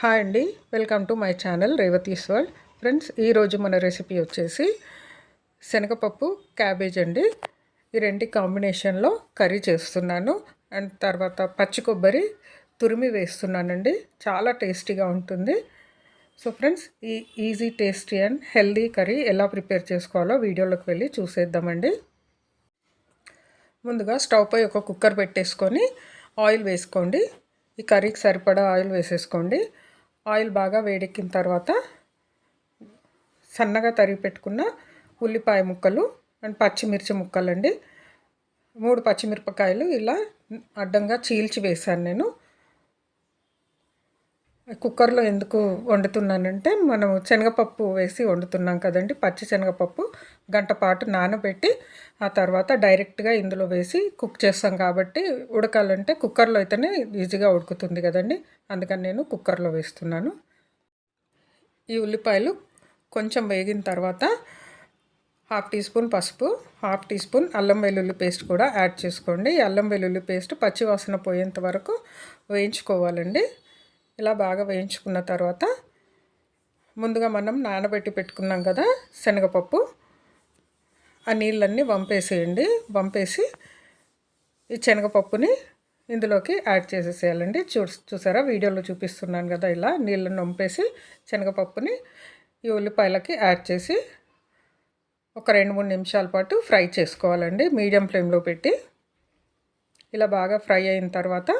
Hi అండి. Welcome to my channel Revathi's world. Friends ఈరోజు మన రెసిపీ వచ్చేసి శనగపప్పు క్యాబేజ్ అండి. ఈ రెండు కాంబినేషన్లో కర్రీ చేస్తున్నాను. అండ్ తర్వాత పచ్చి కొబ్బరి తురిమి వేస్తున్నానండి. చాలా టేస్టీగా ఉంటుంది. సో ఫ్రెండ్స్ ఈ easy tasty and healthy curry ఎలా ప్రిపేర్ చేసుకోవాలో వీడియోలోకి వెళ్ళి చూసేద్దామండి. ముందుగా స్టవ్ పై ఒక కుక్కర్ పెట్టేసుకొని ఆయిల్ వేసుకోండి. ఈ కర్రీకి సరిపడా ఆయిల్ వేసేసుకోండి. ఆయిల్ బాగా వేడెక్కిన తర్వాత సన్నగా తరిగి పెట్టుకున్న ఉల్లిపాయ ముక్కలు అండ్ పచ్చిమిర్చి ముక్కలండి. మూడు పచ్చిమిరపకాయలు ఇలా అడ్డంగా చీల్చి వేశాను నేను. కుక్కర్లో ఎందుకు వండుతున్నానంటే మనం శనగపప్పు వేసి వండుతున్నాం కదండి పచ్చి శనగపప్పు గంట పాటు నానబెట్టి ఆ తర్వాత డైరెక్ట్గా ఇందులో వేసి కుక్ చేస్తాం కాబట్టి ఉడకాలంటే కుక్కర్లో అయితేనే ఈజీగా ఉడుకుతుంది కదండి అందుకని నేను కుక్కర్లో వేస్తున్నాను. ఈ ఉల్లిపాయలు కొంచెం వేగిన తర్వాత హాఫ్ టీ స్పూన్ పసుపు హాఫ్ టీ స్పూన్ అల్లం వెల్లుల్లి పేస్ట్ కూడా యాడ్ చేసుకోండి. అల్లం వెల్లుల్లి పేస్ట్ పచ్చివాసన పోయేంత వరకు వేయించుకోవాలండి. ఇలా బాగా వేయించుకున్న తర్వాత ముందుగా మనం నానబెట్టి పెట్టుకున్నాం కదా శనగపప్పు. ఆ నీళ్ళన్నీ వంపేసేయండి. వంపేసి ఈ శనగపప్పుని ఇందులోకి యాడ్ చేసేసేయాలండి. చూ చూసారా? వీడియోలో చూపిస్తున్నాను కదా ఇలా నీళ్ళను వంపేసి శనగపప్పుని ఈ ఉల్లిపాయలకి యాడ్ చేసి ఒక రెండు మూడు నిమిషాల పాటు ఫ్రై చేసుకోవాలండి. మీడియం ఫ్లేమ్లో పెట్టి. ఇలా బాగా ఫ్రై అయిన తర్వాత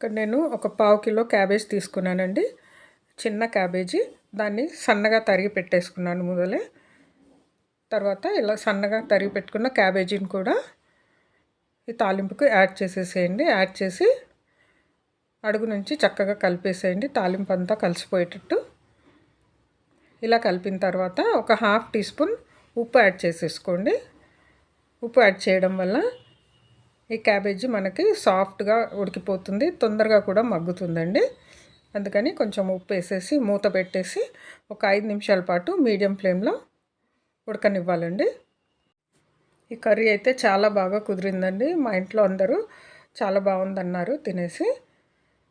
ఇక్కడ నేను ఒక పావు కిలో క్యాబేజ్ తీసుకున్నానండి. చిన్న క్యాబేజీ. దాన్ని సన్నగా తరిగి పెట్టేసుకున్నాను మొదలే. తర్వాత ఇలా సన్నగా తరిగి పెట్టుకున్న క్యాబేజీని కూడా ఈ తాలింపుకు యాడ్ చేసేసేయండి. యాడ్ చేసి అడుగు నుంచి చక్కగా కలిపేసేయండి. తాలింపు అంతా కలిసిపోయేటట్టు. ఇలా కలిపిన తర్వాత ఒక హాఫ్ టీ స్పూన్ ఉప్పు యాడ్ చేసేసుకోండి. ఉప్పు యాడ్ చేయడం వల్ల ఈ క్యాబేజీ మనకి సాఫ్ట్గా ఉడికిపోతుంది తొందరగా కూడా మగ్గుతుందండి. అందుకని కొంచెం ఉప్పు వేసేసి మూత పెట్టేసి ఒక ఐదు నిమిషాల పాటు మీడియం ఫ్లేమ్లో ఉడకనివ్వాలండి. ఈ కర్రీ అయితే చాలా బాగా కుదిరిందండి. మా ఇంట్లో అందరూ చాలా బాగుందన్నారు తినేసి.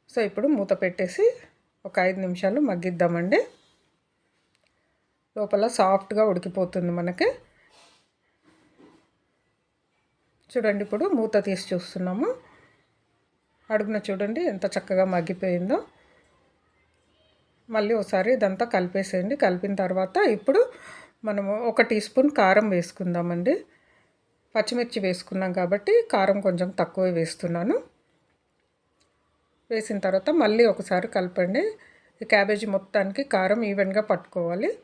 సో ఇప్పుడు మూత పెట్టేసి ఒక ఐదు నిమిషాలు మగ్గిద్దామండి. లోపల సాఫ్ట్గా ఉడికిపోతుంది మనకి. చూడండి ఇప్పుడు మూత తీసి చూస్తున్నాము. అడుగున చూడండి ఎంత చక్కగా మగ్గిపోయిందో. మళ్ళీ ఒకసారి ఇదంతా కలిపేసేయండి. కలిపిన తర్వాత ఇప్పుడు మనము ఒక టీ స్పూన్ కారం వేసుకుందామండి. పచ్చిమిర్చి వేసుకున్నాం కాబట్టి కారం కొంచెం తక్కువ వేస్తున్నాను. వేసిన తర్వాత మళ్ళీ ఒకసారి కలపండి. క్యాబేజీ మొత్తానికి కారం ఈవెన్గా పట్టుకోవాలి.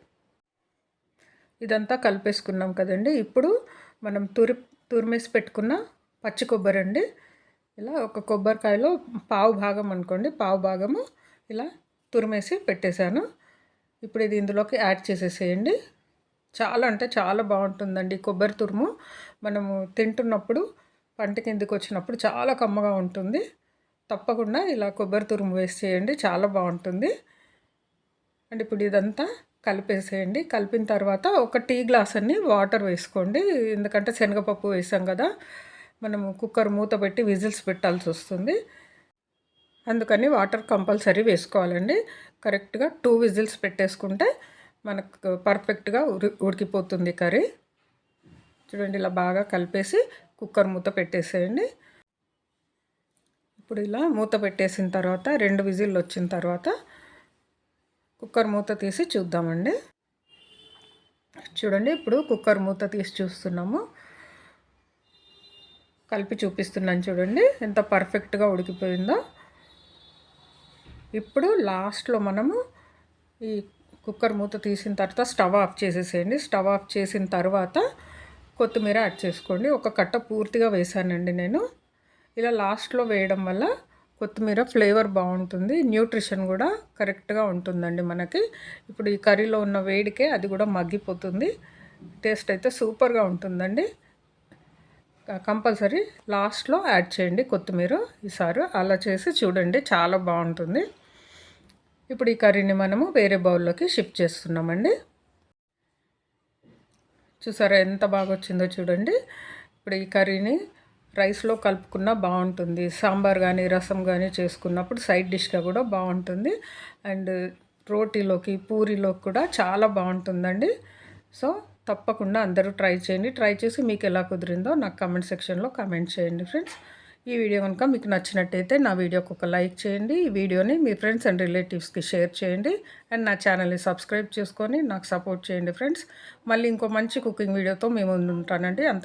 ఇదంతా కలిపేసుకున్నాం కదండి. ఇప్పుడు మనం తురి తురిమేసి పెట్టుకున్న పచ్చి కొబ్బరి అండి. ఇలా ఒక కొబ్బరికాయలో పావు భాగం అనుకోండి పావు భాగము ఇలా తురిమేసి పెట్టేశాను. ఇప్పుడు ఇది ఇందులోకి యాడ్ చేసేసేయండి. చాలా అంటే చాలా బాగుంటుందండి కొబ్బరి తురుము. మనము తింటున్నప్పుడు పంట కిందకి వచ్చినప్పుడు చాలా కమ్మగా ఉంటుంది. తప్పకుండా ఇలా కొబ్బరి తురుము వేసి చేయండి చాలా బాగుంటుంది. అండ్ ఇప్పుడు ఇదంతా కలిపేసేయండి. కలిపిన తర్వాత ఒక టీ గ్లాస్ అన్ని వాటర్ వేసుకోండి. ఎందుకంటే శనగపప్పు వేసాం కదా మనము కుక్కర్ మూత పెట్టి విజిల్స్ పెట్టాల్సి వస్తుంది. అందుకని వాటర్ కంపల్సరీ వేసుకోవాలండి. కరెక్ట్గా టూ విజిల్స్ పెట్టేసుకుంటే మనకు పర్ఫెక్ట్గా ఉరి ఉడికిపోతుంది కర్రీ. చూడండి ఇలా బాగా కలిపేసి కుక్కర్ మూత పెట్టేసేయండి. ఇప్పుడు ఇలా మూత పెట్టేసిన తర్వాత రెండు విజిల్లు వచ్చిన తర్వాత కుక్కర్ మూత తీసి చూద్దామండి. చూడండి ఇప్పుడు కుక్కర్ మూత తీసి చూస్తున్నాము. కలిపి చూపిస్తున్నాను చూడండి ఎంత పర్ఫెక్ట్గా ఉడికిపోయిందో. ఇప్పుడు లాస్ట్లో మనము ఈ కుక్కర్ మూత తీసిన తర్వాత స్టవ్ ఆఫ్ చేసేసేయండి. స్టవ్ ఆఫ్ చేసిన తర్వాత కొత్తిమీర యాడ్ చేసుకోండి. ఒక కట్ట పూర్తిగా వేసానండి నేను. ఇలా లాస్ట్లో వేయడం వల్ల కొత్తిమీర ఫ్లేవర్ బాగుంటుంది. న్యూట్రిషన్ కూడా కరెక్ట్గా ఉంటుందండి మనకి. ఇప్పుడు ఈ కర్రీలో ఉన్న వేడికే అది కూడా మగ్గిపోతుంది. టేస్ట్ అయితే సూపర్గా ఉంటుందండి. కంపల్సరీ లాస్ట్లో యాడ్ చేయండి కొత్తిమీర ఈసారి. అలా చేసి చూడండి చాలా బాగుంటుంది. ఇప్పుడు ఈ కర్రీని మనము వేరే బౌల్లోకి షిఫ్ట్ చేస్తున్నామండి. చూసారా ఎంత బాగా వచ్చిందో చూడండి. ఇప్పుడు ఈ కర్రీని రైస్లో కలుపుకున్నా బాగుంటుంది. సాంబార్ కానీ రసం కానీ చేసుకున్నప్పుడు సైడ్ డిష్గా కూడా బాగుంటుంది. అండ్ రోటీలోకి పూరీలోకి కూడా చాలా బాగుంటుందండి. సో తప్పకుండా అందరూ ట్రై చేయండి. ట్రై చేసి మీకు ఎలా కుదిరిందో నాకు కమెంట్ సెక్షన్లో కమెంట్ చేయండి ఫ్రెండ్స్. ఈ వీడియో కనుక మీకు నచ్చినట్టయితే నా వీడియోకి ఒక లైక్ చేయండి. ఈ వీడియోని మీ ఫ్రెండ్స్ అండ్ రిలేటివ్స్కి షేర్ చేయండి. అండ్ నా ఛానల్ని సబ్స్క్రైబ్ చేసుకొని నాకు సపోర్ట్ చేయండి ఫ్రెండ్స్. మళ్ళీ ఇంకో మంచి కుకింగ్ వీడియోతో మేము ఉంటానండి అంత